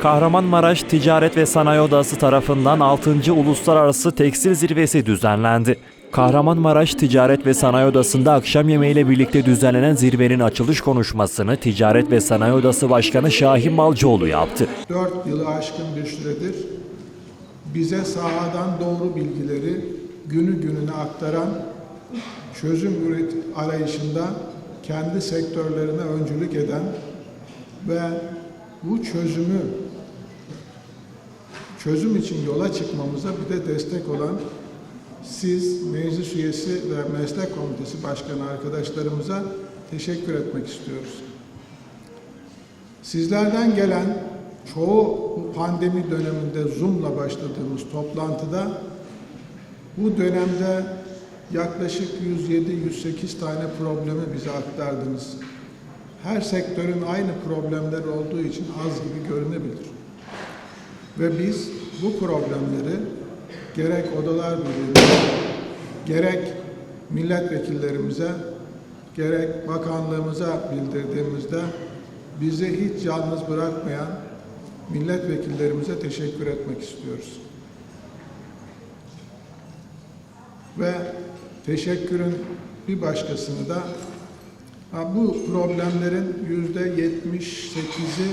Kahramanmaraş Ticaret ve Sanayi Odası tarafından 6. Uluslararası Tekstil Zirvesi düzenlendi. Kahramanmaraş Ticaret ve Sanayi Odası'nda akşam yemeğiyle birlikte düzenlenen zirvenin açılış konuşmasını Ticaret ve Sanayi Odası Başkanı Şahin Malcıoğlu yaptı. 4 yılı aşkın bir süredir bize sahadan doğru bilgileri günü gününe aktaran çözüm üret arayışında kendi sektörlerine öncülük eden ve bu çözümü çözüm için yola çıkmamıza bir de destek olan siz meclis üyesi ve meslek komitesi başkanı arkadaşlarımıza teşekkür etmek istiyoruz. Sizlerden gelen çoğu pandemi döneminde Zoom'la başladığımız toplantıda bu dönemde yaklaşık 107-108 tane problemi bize aktardınız. Her sektörün aynı problemleri olduğu için az gibi görünebilir. Ve biz bu problemleri gerek Odalar Birliği'ne, gerek milletvekillerimize, gerek bakanlığımıza bildirdiğimizde bizi hiç yalnız bırakmayan milletvekillerimize teşekkür etmek istiyoruz. Ve teşekkürün bir başkasını da bu problemlerin yüzde 78'i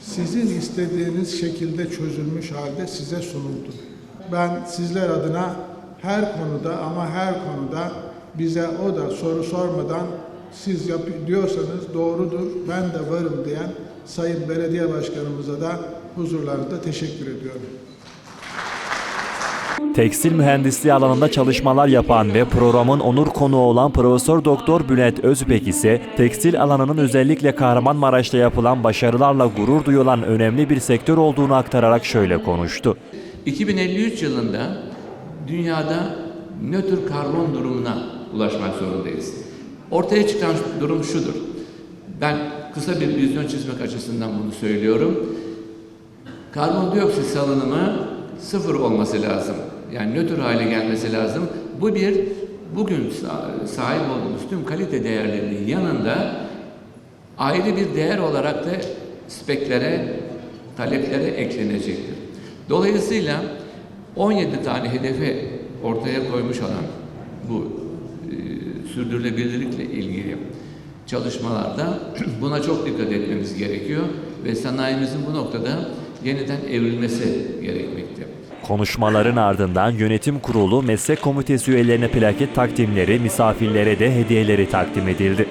sizin istediğiniz şekilde çözülmüş halde size sunuldu. Ben sizler adına her konuda ama her konuda bize o da soru sormadan siz yap diyorsanız doğrudur ben de varım diyen Sayın Belediye Başkanımıza da huzurlarında teşekkür ediyorum. Tekstil mühendisliği alanında çalışmalar yapan ve programın onur konuğu olan Profesör Doktor Bülent Özbek ise tekstil alanının özellikle Kahramanmaraş'ta yapılan başarılarla gurur duyulan önemli bir sektör olduğunu aktararak şöyle konuştu. 2053 yılında dünyada nötr karbon durumuna ulaşmak zorundayız. Ortaya çıkan durum şudur. Ben kısa bir vizyon çizmek açısından bunu söylüyorum. Karbondioksit salınımı sıfır olması lazım. Yani nötr hale gelmesi lazım. Bu bir bugün sa- sahip olduğumuz tüm kalite değerlerinin yanında ayrı bir değer olarak da speklere, taleplere eklenecektir. Dolayısıyla 17 tane hedefe ortaya koymuş olan bu e, sürdürülebilirlikle ilgili çalışmalarda buna çok dikkat etmemiz gerekiyor ve sanayimizin bu noktada yeniden evrilmesi gerekmekte. Konuşmaların ardından yönetim kurulu meslek komitesi üyelerine plaket takdimleri, misafirlere de hediyeleri takdim edildi.